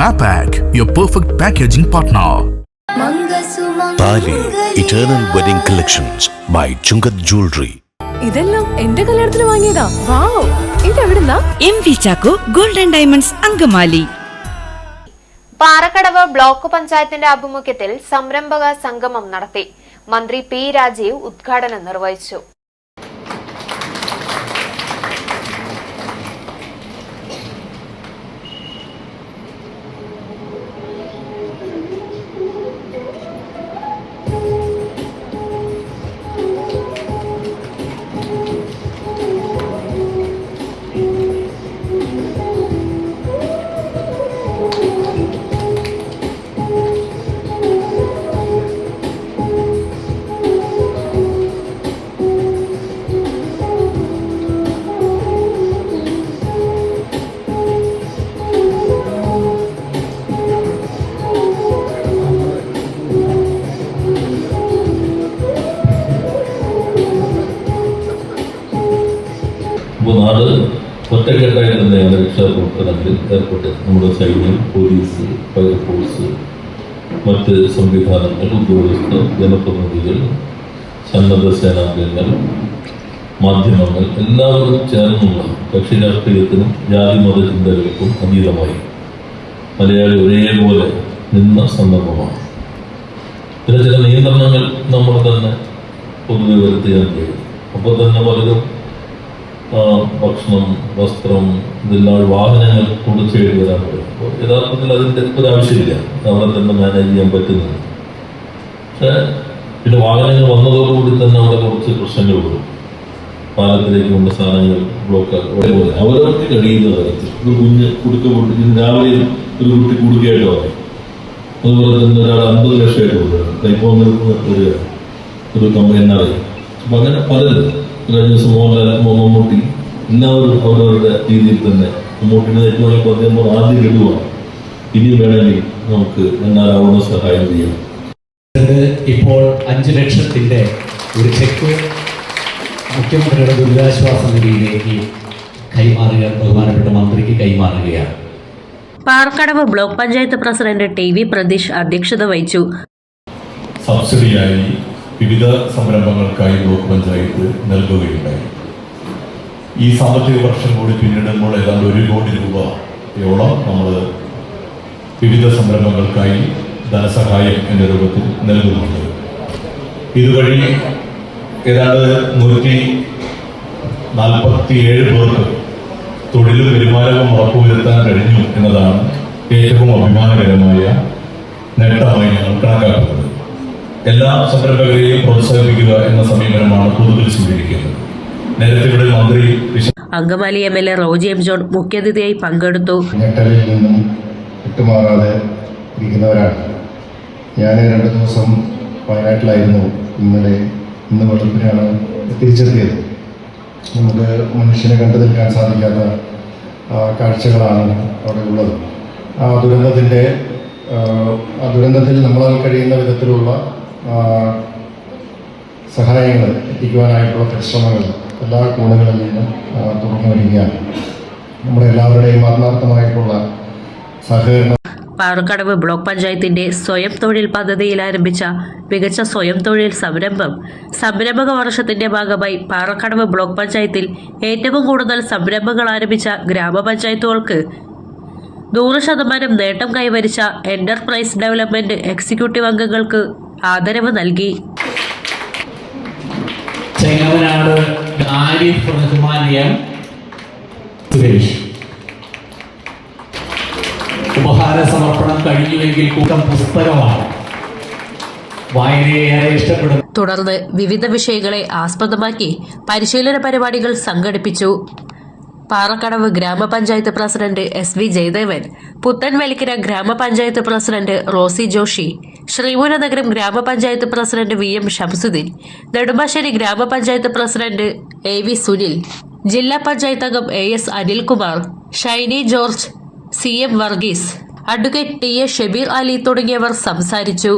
Mapac, your perfect packaging partner. Thali eternal wedding collections by Chungath jewellery ഇതെല്ലാം എന്റെ കല്യാണത്തിന് വാങ്ങിയതാ. Wow. ഇതെവിടുന്നാ? M V Chacko golden diamonds Angamaly. Parakkadavu block പഞ്ചായത്തിന്റെ ആഭിമുഖ്യത്തിൽ സംരംഭക സംഗമം നടത്തി മന്ത്രി പി രാജീവ് ഉദ്ഘാടനം നിർവഹിച്ചു. ഇപ്പോൾ നാട് ഒറ്റക്കെട്ടായി തന്നെയാണ് രക്ഷാപ്രവർത്തനത്തിൽ ഏർപ്പെട്ട് നമ്മുടെ സൈന്യം പോലീസ് ഫയർഫോഴ്സ് മറ്റ് സംവിധാനങ്ങൾ ഉദ്യോഗസ്ഥർ ജനപ്രതിനിധികൾ സന്നദ്ധ സേനാംഗങ്ങൾ മാധ്യമങ്ങൾ എല്ലാവരും ചേർന്നുള്ള കക്ഷി രാഷ്ട്രീയത്തിനും ജാതി മത ചിന്തകൾക്കും അതീതമായി മലയാളി ഒരേപോലെ നിന്ന സന്ദർഭമാണ്. പിന്നെ ചില നിയന്ത്രണങ്ങൾ നമ്മൾ തന്നെ പൊതുവെ വരുത്തുകയാണ് ചെയ്തു അപ്പോൾ തന്നെ പലരും ഭക്ഷണം വസ്ത്രം ഇതെല്ലാം വാഹനങ്ങൾ കൊടുത്തു അപ്പോൾ യഥാർത്ഥത്തിൽ അതിന്റെ ഒരു ആവശ്യമില്ല. അവിടെ തന്നെ മാനേജ് ചെയ്യാൻ പറ്റുന്നത്. പക്ഷേ പിന്നെ വാഹനങ്ങൾ വന്നതോടുകൂടി തന്നെ അവിടെ കുറച്ച് പ്രശ്നങ്ങൾ വരും. പാലത്തിലേക്ക് കൊണ്ട് സാധനങ്ങൾ ബ്ലോക്ക് അതേപോലെ അവരവർക്ക് കഴിയുന്ന തരത്തിൽ. ഒരു കുഞ്ഞ് കുടുക്ക ഇന്ന് രാവിലെ ഒരു കുട്ടി കുടുക്കയായിട്ട് പറയും അതുപോലെ തന്നെ ഒരാൾ അമ്പത് ലക്ഷമായിട്ട് കൊടുക്കുക കൈപ്പോ ഒരു ഒരു കമ്പനി എന്നറിയാം അപ്പം അങ്ങനെ പലരും മോഹൻലാൽ മമ്മൂട്ടി എല്ലാവരും അവരവരുടെ രീതിയിൽ തന്നെ മമ്മൂട്ടിനെ ഏറ്റവും അദ്ദേഹം ആദ്യം ഇടുവാണ് ഇനിയും വേണമെങ്കിൽ നമുക്ക് എന്നാലാവുന്ന സഹായം ചെയ്യാം. ഇപ്പോൾ അഞ്ച് ലക്ഷത്തിന്റെ ഒരു ചെക്ക് മുഖ്യമന്ത്രിയുടെ ദുരിതാശ്വാസ നിധിയിലേക്ക് കൈമാറുക ബഹുമാനപ്പെട്ട മന്ത്രിക്ക് കൈമാറുകയാണ്. Parakkadavu block panchayat president T V Pratheesh അധ്യക്ഷത വഹിച്ചു. സബ്സിഡിയായി വിവിധ സംരംഭങ്ങൾക്കായി ബ്ലോക്ക് പഞ്ചായത്ത് നൽകുകയുണ്ടായി. ഈ സാമ്പത്തിക വർഷം കൂടി പിന്നിടുമ്പോൾ ഏതാണ്ട് ഒരു കോടി രൂപയോളം നമ്മൾ വിവിധ സംരംഭങ്ങൾക്കായി ധനസഹായം എന്ന രൂപത്തിൽ നൽകുന്നുണ്ട്. ഇതുവഴി ഏതാണ്ട് നൂറ്റി നാൽപ്പത്തിയേഴ് പേർക്ക് തൊഴിലും വരുമാനവും ഉറപ്പുവരുത്താൻ കഴിഞ്ഞു എന്നതാണ് ഏറ്റവും അഭിമാനകരമായ നേട്ടമായി ഞങ്ങൾ കണക്കാക്കുന്നത്. എല്ലാ സംരംഭകരെയും പ്രോത്സാഹിപ്പിക്കുക എന്ന സമീപനമാണ് പൊതുവിൽ സ്വീകരിക്കുന്നത്. നേരത്തെ ഇവിടെ മന്ത്രി Angamaly M L A Roji M John മുഖ്യാതിഥിയായി പങ്കെടുത്തു. ഞെട്ടലിൽ നിന്നും വിട്ടുമാറാതെ ഇരിക്കുന്നവരാണ്. ഞാൻ രണ്ടു ദിവസം വയനാട്ടിലായിരുന്നു. ഇന്നലെ ഇന്ന് വെളുപ്പിനാണ് തിരിച്ചെത്തിയത്. നമുക്ക് മനുഷ്യനെ കണ്ടു നിൽക്കാൻ സാധിക്കാത്ത കാഴ്ചകളാണ് അവിടെ ഉള്ളത്. ആ ദുരന്തത്തിന്റെ ആ, ദുരന്തത്തിൽ നമ്മളാൽ കഴിയുന്ന വിധത്തിലുള്ള സഹായങ്ങൾ എത്തിക്കുവാനായിട്ടുള്ള പരിശ്രമങ്ങൾ എല്ലാ കോണുകളിൽ നിന്നും തുറന്നു വരികയാണ്. നമ്മുടെ എല്ലാവരുടെയും ആത്മാർത്ഥമായിട്ടുള്ള സഹകരണം. പാറക്കടവ് ബ്ലോക്ക് പഞ്ചായത്തിന്റെ സ്വയം തൊഴിൽ പദ്ധതിയിൽ ആരംഭിച്ച മികച്ച സ്വയം തൊഴിൽ സംരംഭം സംരംഭക വർഷത്തിന്റെ ഭാഗമായി പാറക്കടവ് ബ്ലോക്ക് പഞ്ചായത്തിൽ ഏറ്റവും കൂടുതൽ സംരംഭങ്ങൾ ആരംഭിച്ച ഗ്രാമപഞ്ചായത്തുകൾക്ക് നൂറ് ശതമാനം നേട്ടം കൈവരിച്ച എന്റർപ്രൈസ് ഡെവലപ്മെന്റ് എക്സിക്യൂട്ടീവ് അംഗങ്ങൾക്ക് ആദരവ് നൽകി. ചെങ്ങവനാട് ആരിഫ് റഹ്മാൻ എം സുരേഷ് ഉപഹാര സമർപ്പണം കഴിഞ്ഞുവെങ്കിൽ കൂട്ടം പുസ്തകമാണ് ഇഷ്ടപ്പെടുന്നു. തുടർന്ന് വിവിധ വിഷയങ്ങളെ ആസ്പദമാക്കി പരിശീലന പരിപാടികൾ സംഘടിപ്പിച്ചു. പാറക്കടവ് ഗ്രാമപഞ്ചായത്ത് president S V Jayadevan Puthenvelikkara ഗ്രാമപഞ്ചായത്ത് പ്രസിഡന്റ് റോസി ജോഷി ശ്രീപുരനഗരം ഗ്രാമപഞ്ചായത്ത് president V M Shamsuddin Nedumbassery ഗ്രാമപഞ്ചായത്ത് പ്രസിഡന്റ് എ വി സുനിൽ ജില്ലാ പഞ്ചായത്ത് അംഗം A S Anilkumar Shiny George C M Varghese advocate T A Shabeer Ali തുടങ്ങിയവർ സംസാരിച്ചു.